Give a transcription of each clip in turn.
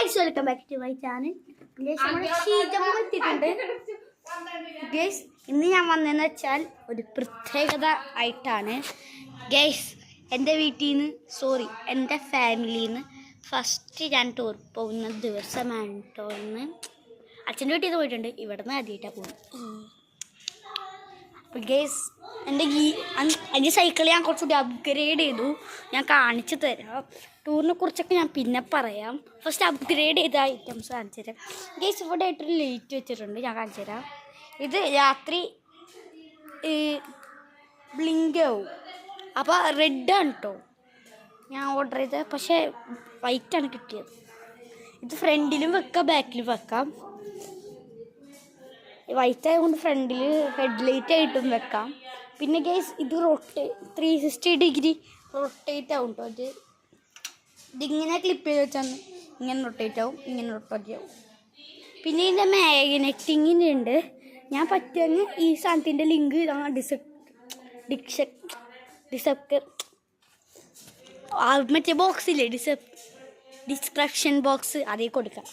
Guys welcome back to my channel എത്തിയിട്ടുണ്ട് guys ഇന്ന് ഞാൻ വന്നതെന്ന് വെച്ചാൽ ഒരു പ്രത്യേകത ആയിട്ടാണ്. ഗൈസ് എന്റെ വീട്ടിൽ നിന്ന് സോറി എന്റെ ഫാമിലിയിൽ നിന്ന് ഫസ്റ്റ് ഞാൻ ടൂർ പോകുന്ന ദിവസമാണ് കേട്ടോ ഇന്ന്. അച്ഛന്റെ വീട്ടിൽ നിന്ന് പോയിട്ടുണ്ട്. ഇവിടെ നിന്ന് ആദ്യമായിട്ടാണ് പോകുന്നത് അപ്പോൾ ഗേസ് എന്റെ ഈ എന്റെ സൈക്കിൾ ഞാൻ കുറച്ചുകൂടി അപ്ഗ്രേഡ് ചെയ്തു. ഞാൻ കാണിച്ചു തരാം. ടൂറിനെ കുറിച്ചൊക്കെ ഞാൻ പിന്നെ പറയാം. ഫസ്റ്റ് അപ്ഗ്രേഡ് ചെയ്ത ഐറ്റംസ് കാണിച്ചു തരാം. ഗേസ് ഇവിടെ ആയിട്ടൊരു ലൈറ്റ് വെച്ചിട്ടുണ്ട്. ഞാൻ കാണിച്ചു തരാം. ഇത് രാത്രി ബ്ലിങ്ക് ആവും. അപ്പോൾ റെഡാണ് കേട്ടോ ഞാൻ ഓർഡർ ചെയ്തത് പക്ഷേ വൈറ്റാണ് കിട്ടിയത്. ഇത് ഫ്രണ്ടിലും വെക്കാം ബാക്കിലും വെക്കാം. വൈറ്റ് ആയതുകൊണ്ട് ഫ്രണ്ടിൽ ഹെഡ്ലൈറ്റ് ആയിട്ടും വെക്കാം. പിന്നെ ഗൈസ് ഇത് rotate three sixty degree rotate ആവും കേട്ടോ അത് ഇതിങ്ങനെ ക്ലിപ്പ് ചെയ്ത് വെച്ചാൽ ഇങ്ങനെ റൊട്ടേറ്റ് ആവും ഇങ്ങനെ റൊട്ടേറ്റ് ആവും പിന്നെ ഇതിന്റെ മാഗ്നറ്റിങ്ങിന്റെ ഉണ്ട് ഞാൻ പറ്റുമെങ്കിൽ ഈ സാധനത്തിന്റെ ലിങ്ക് ഡിസ ഡിക്ഷ ഡിസപ്റ്റർ മറ്റേ ബോക്സില്ലേ ഡിസപ് ഡിസ്ക്രിപ്ഷൻ ബോക്സ് അതിൽ കൊടുക്കാം.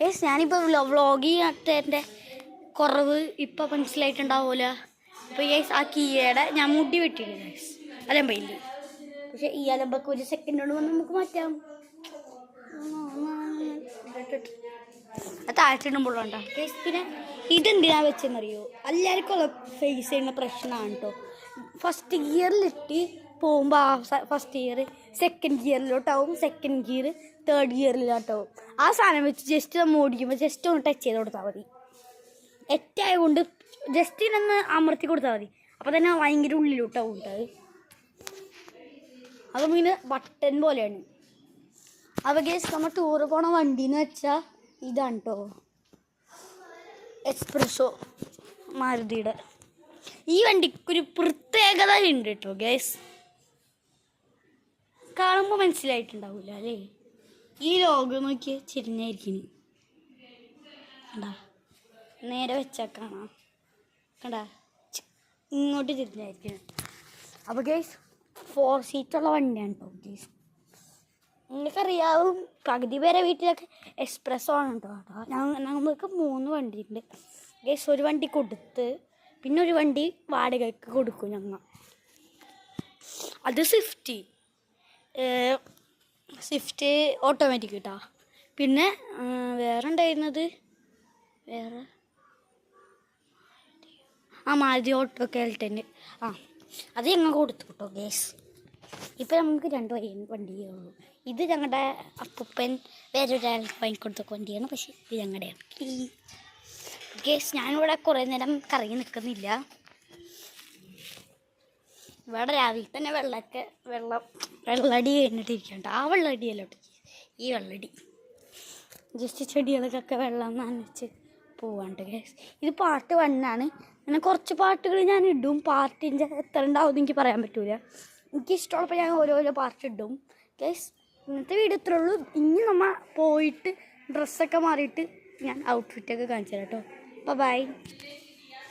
ഏസ് ഞാനിപ്പോൾ വ്ളോഗ് ചെയ്യാത്തതിന്റെ കുറവ് ഇപ്പോൾ മനസ്സിലായിട്ടുണ്ടാവൂല. ഇപ്പോൾ ഗൈസ് ആ കീയുടെ ഞാൻ മുടി വെട്ടിയില്ല ഗൈസ് അലമ്പയില്ല പക്ഷെ ഈ അലമ്പൊക്കെ ഒരു സെക്കൻഡ് കൊണ്ട് വന്ന് നമുക്ക് മാറ്റാം. അത് താഴ്ത്തിടുമ്പോഴുണ്ടോ ഗൈസ് പിന്നെ ഇതെന്തിനാ വെച്ചെന്നറിയോ? എല്ലാവർക്കും ഫേസ് ചെയ്യുന്ന പ്രശ്നമാണ് കേട്ടോ ഫസ്റ്റ് ഗിയറിലിട്ട് പോകുമ്പോൾ ആ ഫസ്റ്റ് ഗിയർ സെക്കൻഡ് ഗിയറിലോട്ടാവും സെക്കൻഡ് ഗിയർ തേർഡ് ഗിയറിലോട്ടാവും ആ സാധനം വെച്ച് ജസ്റ്റ് നമ്മൾ ഓടിക്കുമ്പോൾ ജസ്റ്റ് ഒന്ന് ടച്ച് ചെയ്ത് കൊടുത്താൽ മതി. എറ്റായ കൊണ്ട് ജസ്റ്റ് ഇതൊന്ന് അമർത്തി കൊടുത്താൽ മതി. അപ്പോൾ തന്നെ ഭയങ്കര ഉള്ളിലോട്ടാവും കേട്ടത് അത് ഇങ്ങനെ ബട്ടൺ പോലെയാണ്. അപ്പോൾ ഗേസ് നമ്മൾ ടൂറ് പോണ വണ്ടി എന്ന് വെച്ചാൽ ഇതാണ് കേട്ടോ എക്സ്പ്രസോ മാരുതിയുടെ. ഈ വണ്ടിക്കൊരു പ്രത്യേകത ഉണ്ട് കേട്ടോ ഗേസ് കാണുമ്പോൾ മനസ്സിലായിട്ടുണ്ടാവില്ല അല്ലേ? ഈ ലോകം നോക്കിയാൽ ചിരിഞ്ഞായിരിക്കണേ. കണ്ടാ? നേരെ വെച്ചാൽ കാണാം കണ്ടാ ഇങ്ങോട്ട് തിരിഞ്ഞായിരിക്കണം അപ്പോൾ ഗേസ് ഫോർ സീറ്റുള്ള വണ്ടിയാണ് കേട്ടോ ഗേസ് നിങ്ങൾക്കറിയാവും പകുതി പേരെ വീട്ടിലൊക്കെ എക്സ്പ്രസ് ആണ് കേട്ടോ നമുക്ക് മൂന്ന് വണ്ടി ഉണ്ട് ഗേസ് ഒരു വണ്ടി കൊടുത്ത് പിന്നെ ഒരു വണ്ടി വാടകയ്ക്ക് കൊടുക്കും ഞങ്ങൾ അത് സ്വിഫ്റ്റ് സ്വിഫ്റ്റ് ഓട്ടോമാറ്റിക് കേട്ടോ പിന്നെ വേറെ ഉണ്ടായിരുന്നത് വേറെ ആ മാരുതി ഓട്ടോ കേൾട്ടന്റെ ആ അത് ഞങ്ങൾ കൊടുത്തു കേട്ടോ ഗേസ് ഇപ്പം നമുക്ക് രണ്ട് വഴി വണ്ടിയേ ഉള്ളൂ. ഇത് ഞങ്ങളുടെ അപ്പൂപ്പൻ വേറൊരാൾക്ക് വാങ്ങിക്കൊടുത്ത വണ്ടിയാണ് പക്ഷേ ഇത് ഞങ്ങളുടെയാണ് ഗേസ് ഞാനിവിടെ കുറേ നേരം കറങ്ങി നിൽക്കുന്നില്ല ഇവിടെ രാവിലെ തന്നെ വെള്ളമൊക്കെ വെള്ളം വെള്ളടി കഴിഞ്ഞിട്ടിരിക്കണ്ട. ആ വെള്ളടിയല്ലോ ഈ വെള്ളടി. ജസ്റ്റ് ചെടികൾക്കൊക്കെ വെള്ളം നനച്ച് പോവാണ്ട് ഗേസ് ഇത് പാർട്ട് വണ്ണാണ് അങ്ങനെ കുറച്ച് പാട്ടുകൾ ഞാൻ ഇടും. പാർട്ടിന്റെ എത്ര ഉണ്ടാവും എനിക്ക് പറയാൻ പറ്റൂല. എനിക്ക് ഇഷ്ടമുള്ളപ്പോൾ ഞാൻ ഓരോരോ പാർട്ട് ഇടും. ഗേസ് ഇന്നത്തെ വീഡിയോ ഇത്രേ ഉള്ളൂ. ഇനി നമ്മൾ പോയിട്ട് ഡ്രസ്സൊക്കെ മാറിയിട്ട് ഞാൻ ഔട്ട്ഫിറ്റൊക്കെ കാണിച്ചു തരാം കേട്ടോ ബൈ